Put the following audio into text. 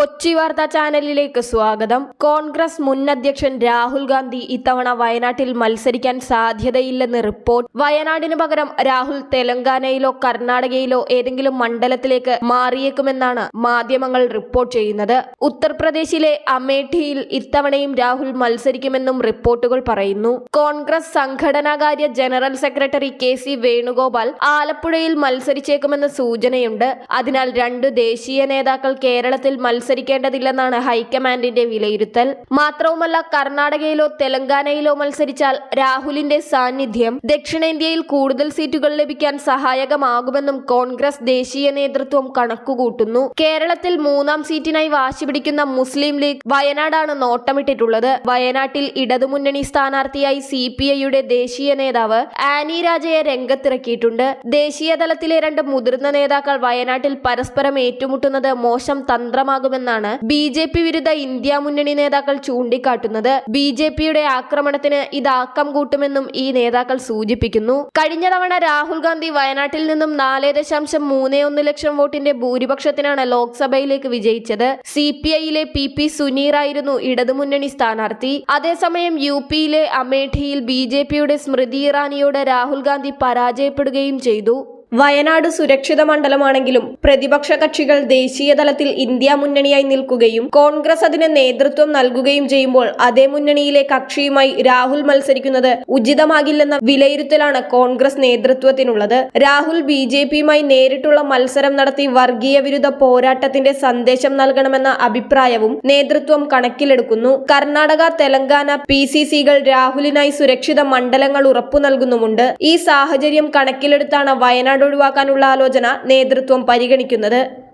കൊച്ചി വാർത്താ ചാനലിലേക്ക് സ്വാഗതം. കോൺഗ്രസ് മുൻ അധ്യക്ഷൻ രാഹുൽ ഗാന്ധി ഇത്തവണ വയനാട്ടിൽ മത്സരിക്കാൻ സാധ്യതയില്ലെന്ന് റിപ്പോർട്ട്. വയനാടിന് പകരം രാഹുൽ തെലങ്കാനയിലോ കർണാടകയിലോ ഏതെങ്കിലും മണ്ഡലത്തിലേക്ക് മാറിയേക്കുമെന്നാണ് മാധ്യമങ്ങൾ റിപ്പോർട്ട് ചെയ്യുന്നത്. ഉത്തർപ്രദേശിലെ അമേഠിയിൽ ഇത്തവണയും രാഹുൽ മത്സരിക്കുമെന്നും റിപ്പോർട്ടുകൾ പറയുന്നു. Congress സംഘടനാകാര്യ general secretary K C Venugopal ആലപ്പുഴയിൽ മത്സരിച്ചേക്കുമെന്ന് സൂചനയുണ്ട്. അതിനാൽ രണ്ടു ദേശീയ നേതാക്കൾ കേരളത്തിൽ മത്സരിക്കേണ്ടതില്ലെന്നാണ് ഹൈക്കമാൻഡിന്റെ വിലയിരുത്തൽ. മാത്രവുമല്ല കർണാടകയിലോ തെലങ്കാനയിലോ മത്സരിച്ചാൽ രാഹുലിന്റെ സാന്നിധ്യം ദക്ഷിണേന്ത്യയിൽ കൂടുതൽ സീറ്റുകൾ ലഭിക്കാൻ സഹായകമാകുമെന്നും കോൺഗ്രസ് ദേശീയ നേതൃത്വം കണക്കുകൂട്ടുന്നു. കേരളത്തിൽ മൂന്നാം സീറ്റിനായി വാശി പിടിക്കുന്ന മുസ്ലിം ലീഗ് വയനാടാണ് നോട്ടമിട്ടിട്ടുള്ളത്. വയനാട്ടിൽ ഇടതുമുന്നണി സ്ഥാനാർത്ഥിയായി സി പി ഐയുടെ ദേശീയ നേതാവ് ആനി രാജയെ രംഗത്തിറക്കിയിട്ടുണ്ട്. ദേശീയ തലത്തിലെ രണ്ട് മുതിർന്ന നേതാക്കൾ വയനാട്ടിൽ പരസ്പരം ഏറ്റുമുട്ടുന്നത് മോശം തന്ത്രമാകുമെന്നാണ് ബി ജെ പി വിരുദ്ധ ഇന്ത്യ മുന്നണി നേതാക്കൾ ചൂണ്ടിക്കാട്ടുന്നത്. ബി ജെ പിയുടെ ആക്രമണത്തിന് ഇത് ആക്കം കൂട്ടുമെന്നും ഈ നേതാക്കൾ സൂചിപ്പിക്കുന്നു. കഴിഞ്ഞ തവണ രാഹുൽ ഗാന്ധി വയനാട്ടിൽ നിന്നും നാല് ദശാംശം മൂന്ന് ഒന്ന് ലക്ഷം വോട്ടിന്റെ ഭൂരിപക്ഷത്തിനാണ് ലോക്സഭയിലേക്ക് വിജയിച്ചത്. സി പി ഐയിലെ പി പി സുനീർ ആയിരുന്നു ഇടതുമുന്നണി സ്ഥാനാർത്ഥി. അതേസമയം യു പിയിലെ അമേഠിയിൽ ബി ജെ പിയുടെ സ്മൃതി ഇറാനിയോട് രാഹുൽ ഗാന്ധി പരാജയപ്പെടുകയും ചെയ്തു. വയനാട് സുരക്ഷിത മണ്ഡലമാണെങ്കിലും പ്രതിപക്ഷ കക്ഷികൾ ദേശീയ തലത്തിൽ ഇന്ത്യ മുന്നണിയായി നിൽക്കുകയും കോൺഗ്രസ് അതിന് നേതൃത്വം നൽകുകയും ചെയ്യുമ്പോൾ അതേ മുന്നണിയിലെ കക്ഷിയുമായി രാഹുൽ മത്സരിക്കുന്നത് ഉചിതമാകില്ലെന്ന വിലയിരുത്തലാണ് കോൺഗ്രസ് നേതൃത്വത്തിനുള്ളത്. രാഹുൽ ബി ജെ പിയുമായി നേരിട്ടുള്ള മത്സരം നടത്തി വർഗീയ വിരുദ്ധ പോരാട്ടത്തിന്റെ സന്ദേശം നൽകണമെന്ന അഭിപ്രായവും നേതൃത്വം കണക്കിലെടുക്കുന്നു. കർണാടക തെലങ്കാന പി സി സികൾ രാഹുലിനായി സുരക്ഷിത മണ്ഡലങ്ങൾ ഉറപ്പു നൽകുന്നുമുണ്ട്. ഈ സാഹചര്യം കണക്കിലെടുത്താണ് വയനാട് ഒഴിവാക്കാനുള്ള ആലോചന നേതൃത്വം പരിഗണിക്കുന്നത്